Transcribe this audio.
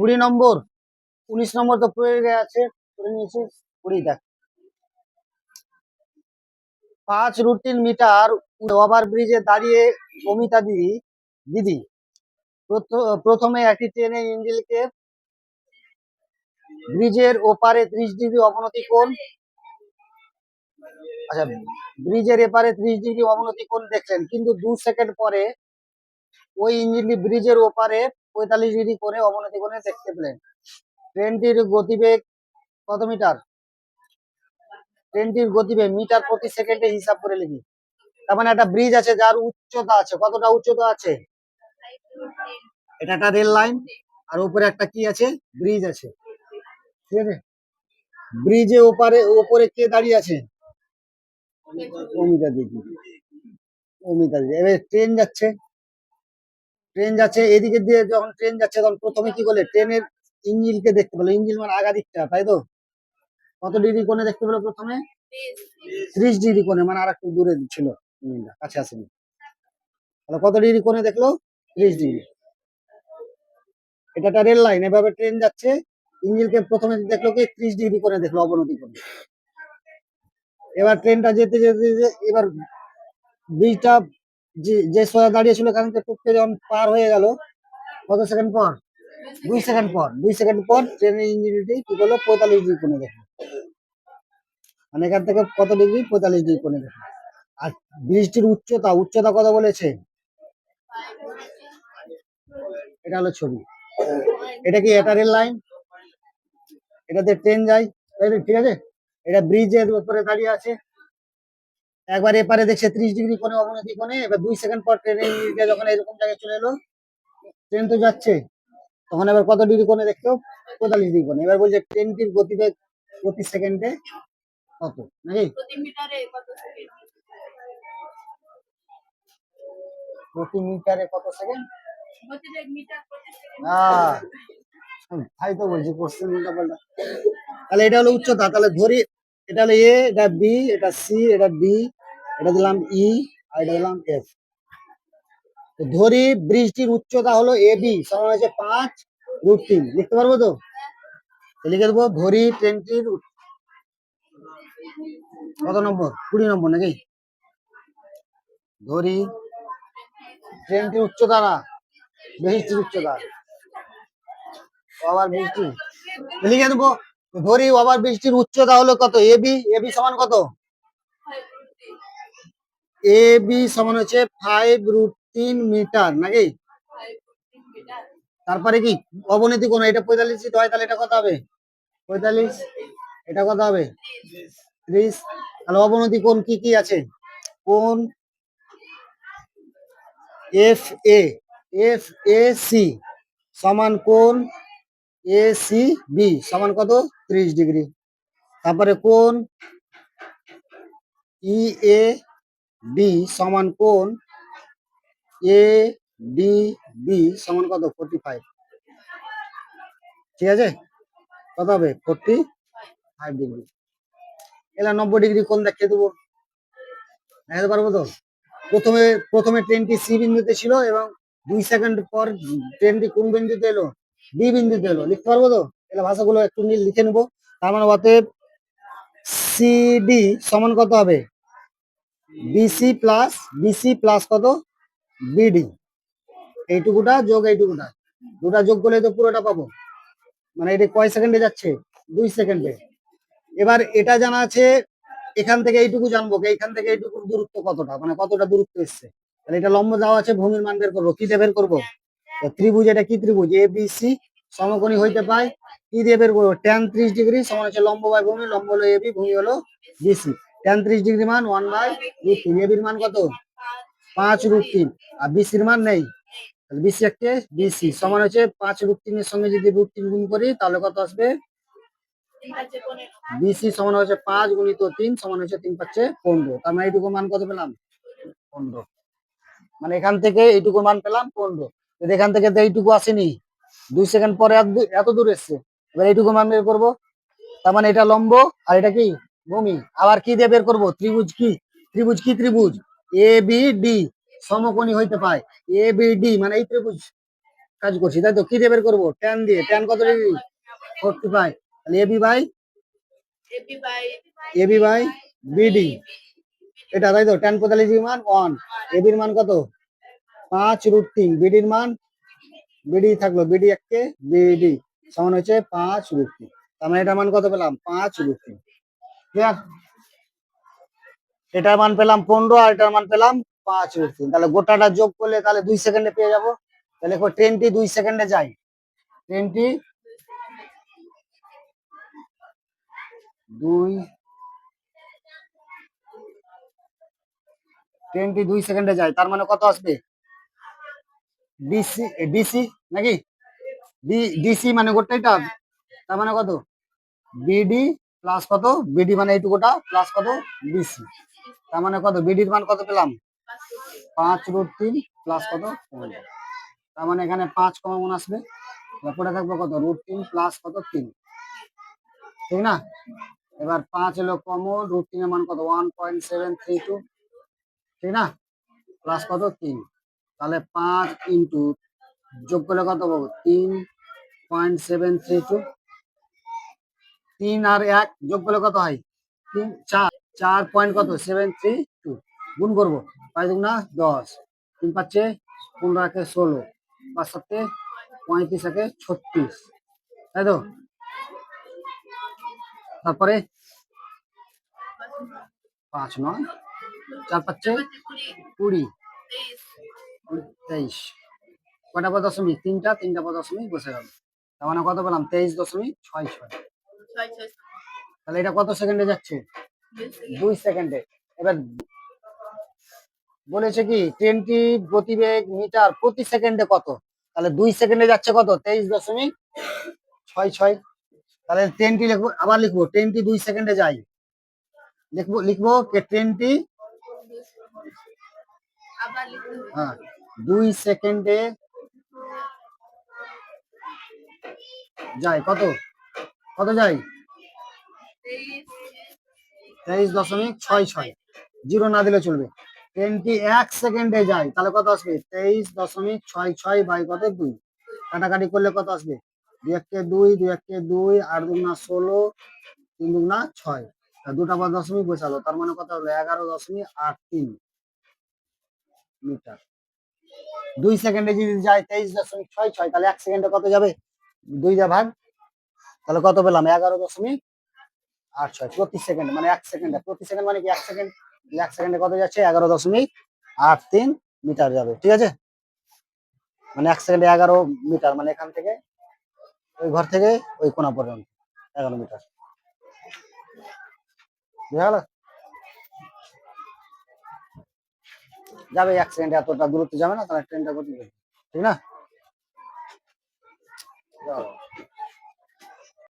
কুড়ি নম্বর, উনিশ নম্বর তো প্রয়োগে আছে করে কুড়ি, দেখ। পাঁচ রুট তিন মিটার ওভার ব্রিজে দাঁড়িয়ে অমিতা দিদি দিদি, প্রথ- প্রথমে একটি ট্রেনের ইঞ্জিনকে ব্রিজের ওপারে ত্রিশ ডিগ্রি অবনতি কোণ আচ্ছা ব্রিজের এপারে ত্রিশ ডিগ্রি অবনতি কোণ দেখলেন, কিন্তু দু সেকেন্ড পরে ওই ইঞ্জিনটি ব্রিজের ওপারে পঁয়তাল্লিশ ডিগ্রি করে অবনতি কোণে দেখতে পেলেন। ট্রেনটির গতিবেগ কত মিটার? ট্রেনটির গতিবেগ মিটার প্রতি সেকেন্ডে হিসাব করে লিখি। তার মানে একটা ব্রিজ আছে যার উচ্চতা আছে। কতটা উচ্চতা আছে? এটা একটা রেল লাইন আর উপরে একটা কি আছে? ব্রিজ আছে। ঠিক আছে? ব্রিজে ওপারে, ওপরে কে দাঁড়িয়ে আছে? অমিতা দিদি। অমিতা দিদি। এবার ট্রেন যাচ্ছে। ট্রেন যাচ্ছে, এদিকে দিয়ে যখন ট্রেন যাচ্ছে, তখন প্রথমে কি করলে ট্রেনের ইঞ্জিনকে দেখতে পেল। ইঞ্জিন মানে আগা দিকটা, তাই তো? কত ডিগ্রি কোণে দেখতে পেল প্রথমে? ত্রিশ ডিগ্রি কোণে মানে আর একটু দূরে ছিল ইঞ্জিনটা, কাছে আসেনি। তাহলে কত ডিগ্রি কোণে দেখল? ত্রিশ ডিগ্রি। এটা একটা রেল লাইন, এভাবে ট্রেন যাচ্ছে, ইঞ্জিনকে প্রথমে দেখল কি? ত্রিশ ডিগ্রি কোণে দেখল অবনতি কোণে এবার ট্রেনটা যেতে যেতে এবার ব্রিজটা যে সোজা দাঁড়িয়ে ছিল কারণ টুকতে যখন পার হয়ে গেল। কত সেকেন্ড পর? দুই সেকেন্ড পর। দুই সেকেন্ড পর ট্রেনের ইঞ্জিনটি কি করল? পঁয়তাল্লিশ ডিগ্রি কোণে দেখল। মানে এখান থেকে কত ডিগ্রি? পঁয়তাল্লিশ ডিগ্রি কোণে দেখল। আর ব্রিজটির উচ্চতা উচ্চতা কত বলেছে? এটা হলো ছবি। এটা কি এটা রেল লাইন? এটাতে ট্রেন যায়। ঠিক আছে? এটা ব্রিজের উপরে দাঁড়িয়ে আছে। একবার এপারে দেখছে ত্রিশ ডিগ্রি কোণে অবনতি কোণে এবার দুই সেকেন্ড পর ট্রেনের যখন এরকম জায়গায় চলে এলো ট্রেন তো যাচ্ছে। তখন এবার কত ডিগ্রি কোণে দেখতো পঁয়তাল্লিশ ডিগ্রি কোণে। এবার বলছে ট্রেনটির গতিবেগ প্রতি সেকেন্ডে কত? নাকি? প্রতি মিটারে কত সেকেন্ড? তাই তো বলছি কোশ্চেন উল্টা পাল্টা। তাহলে এটা হলো উচ্চতা। তাহলে ধরি এটা হলো এ এটা বি এটা সি এটা ডি এটা দিলাম ই আর এটা দিলাম এফ। তো ধরি ব্রিজটির উচ্চতা হলো এ বি, সমান হচ্ছে পাঁচ রুট তিন, লিখতে পারব তো? লিখে দেবো ধরি ট্রেনটির কত নম্বর? কুড়ি নম্বর নাকি? ধরি ট্রেনটির উচ্চতা না, ব্রিজটির উচ্চতা। ওভার ব্রিজটি। লিখে দেবো, ধরি ওভার ব্রিজটির উচ্চতা হলো কত? এ বি এ বি সমান কত? এ বি সমান হচ্ছে ফাইভ রুট তিন মিটার নাকি? তারপরে কি? অবনতি কোণ এটা পঁয়তাল্লিশ হয়, তাহলে এটা কত হবে? পঁয়তাল্লিশ। এটা কত হবে? ত্রিশ। তাহলে অবনতি কোণ কি কি আছে? কোণ F A F A C সমান কোণ এ সি বি সমান কত? ত্রিশ ডিগ্রি। তারপরে কোণ ই এ বি সমান কোণ এ ডি বি সমান কত? ফোরটি ফাইভ ঠিক আছে? কত হবে? ফোরটি ফাইভ ডিগ্রি এলা নব্বই ডিগ্রি কোণ দেখিয়ে দেবো। দেখাতে পারব তো? প্রথমে প্রথমে ট্রেনটি সি বিন্দুতে ছিল এবং দুই সেকেন্ড পর ট্রেনটি কোন বিন্দুতে এলো? ডি বিন্দুতে এলো। লিখতে পারব তো? এলা ভাষাগুলো একটু লিখে নেব। তার মানে অতএব সিডি সমান কত হবে? বিসি প্লাস বিসি প্লাস কত? বিডি এইটুকুটা যোগ এইটুকুটা। দুটা যোগ করলে তো পুরোটা পাবো। মানে এটা কয় সেকেন্ডে যাচ্ছে? দুই সেকেন্ডে। এবার এটা জানা আছে, এখান থেকে এইটুকু জানব এইখান থেকে এইটুকু দূরত্ব কতটা? মানে কতটা দূরত্ব এসছে? তাহলে এটা লম্ব দেওয়া আছে ভূমির মান বের করব। কি দিয়ে বের করব? ত্রিভুজ, এটা কি ত্রিভুজ? এ বি সি সমকোণী হইতে পায়। কি দিয়ে বের করব? ট্যান ত্রিশ ডিগ্রি, সমান হচ্ছে লম্ব বাই ভূমি লম্ব হলো এ বি ভূমি হলো বিসি ট্যান ত্রিশ ডিগ্রি মান ওয়ান বাই রুট তিন এবির মান কত? পাঁচ রুট তিন। আর বিসির মান নেই? বিসি একটা বিসি সমান হচ্ছে পাঁচ রুট তিনের সঙ্গে যদি রুট তিন গুণ করি, তাহলে কত আসবে? বিসি সমান হচ্ছে পাঁচ গুণিত তিন, সমান হচ্ছে তিন পাচ্ছে পনেরো। তার মানে এইটুকু মান কত পেলাম? পনেরো। মানে এখান থেকে এইটুকু মান পেলাম পনেরো। যদি এখান থেকে এইটুকু আসেনি, দুই সেকেন্ড পরে এত দূর এসছে। এবার এইটুকু মান বের করব। তার মানে এটা লম্ব, আর এটা কি? ভূমি। আবার কি দিয়ে বের করব? ত্রিভুজ কি? ত্রিভুজ কি ত্রিভুজ? এ বি ডি সমকোণী হইতে পায়। এ বি ডি মানে এই ত্রিভুজ কাজ করছি। তাই তো? কি দিয়ে বের করব? ট্যান দিয়ে। ট্যান কত ডিগ্রি? ফোরটি ফাইভ তাহলে by AB by AB by BD এটা তাই তো? ট্যান পঁয়তাল্লিশ মান? ওয়ান এবির মান কত? পাঁচ রুট তিন। বিডির মান? বিডি থাকল। বিডি এককে? বিডি সমান হচ্ছে পাঁচ রুট তিন। তার মানে এটার মান কত পেলাম? পাঁচ রুট তিন। এটার মান পেলাম পনেরো আর এটার মান পেলাম পাঁচ তাহলে গোটাটা যোগ করলে তাহলে দুই সেকেন্ডে পেয়ে যাব। তাহলে ট্রেনটি দুই সেকেন্ডে যায়। ট্রেনটি দুই ট্রেনটি দুই সেকেন্ডে যায়। তার মানে কত আসবে? ডিসি ডিসি নাকি? ডিসি মানে গোটাইটা তার মানে কত? বিডি প্লাস কত? বিডি মানে এইটুকুটা, প্লাস কত? ডিসি তার মানে কত? বিডির মান কত পেলাম? পাঁচ রুট তিন প্লাস কত? তার মানে এখানে পাঁচ কমন আসবে। পড়ে থাকবে কত? রুট তিন প্লাস কত? তিন। ঠিক না? এবার পাঁচ এলো কমন রুট তিনের মান কত? One point seven three two ঠিক না? প্লাস কত? তিন। তাহলে পাঁচ ইন্টু যোগ করলে কত পাবো? তিন পয়েন্ট সেভেন থ্রি টু তিন আর এক যোগ করলে কত হয়? তিন, চার চার পয়েন্ট কত? সেভেন থ্রি টু গুণ করব। পাঁচ দুগুণা দশ। তিন পাচ্ছে পনেরো একে ষোলো। পাঁচ সাতে পঁয়ত্রিশ একে ছত্রিশ। তাই তো? তারপরে পাঁচ নয়, চার পাচ্ছে কুড়ি। তেইশ। কটা পর দশমিক? তিনটা তিনটা পর দশমিক বসে গেল। তার মানে কত পেলাম? তেইশ দশমিক ছয় ছয়। তাহলে এটা কত সেকেন্ডে যাচ্ছে? দুই সেকেন্ডে। এবার বলেছে কি ট্রেনটি গতিবেগ মিটার প্রতি সেকেন্ডে কত? তাহলে দুই সেকেন্ডে যাচ্ছে কত? তেইশ দশমিক ছয় ছয়। তাহলে ট্রেনটি লিখব আবার লিখব ট্রেনটি দুই সেকেন্ডে যায়। লিখব লিখব কে ট্রেনটি হ্যাঁ দুই সেকেন্ডে যায় কত? কত যায়? তেইশ দশমিক ছয় ছয়। জিরো না দিলে চলবে। ট্রেনটি এক সেকেন্ডে যায়। তাহলে কত আসবে? তেইশ দশমিক ছয় ছয় বাই কত? দুই। কাটাকাটি করলে কত আসবে? দুই এককে দুই দুই এককে দুই, আট দুগুণা ষোলো, তিন দুগুণা ছয়। দুটা বা দশমিক বসালো। তার মানে কত হলো এগারো দশমিক আট তিন মিটার। দুই সেকেন্ডে যদি যায় তেইশ দশমিক ছয় ছয়, তাহলে এক সেকেন্ডে কত যাবে? দুই যা ভাগ তাহলে কত পেলাম? এগারো দশমিক আট ছয়। প্রতি সেকেন্ড মানে এক সেকেন্ডে। প্রতি সেকেন্ড মানে কি? এক সেকেন্ড। এক সেকেন্ডে কত যাচ্ছে? এগারো দশমিক আট তিন মিটার যাবে। ঠিক আছে? মানে এক সেকেন্ডে এগারো মিটার মানে এখান থেকে, ওই ঘর থেকে ওই কোনা পর্যন্ত, এগারো মিটার। যাবে এক সেকেন্ডে, এতটা দূরত্ব যাবে না, তাহলে ট্রেনটা করবে ঠিক না।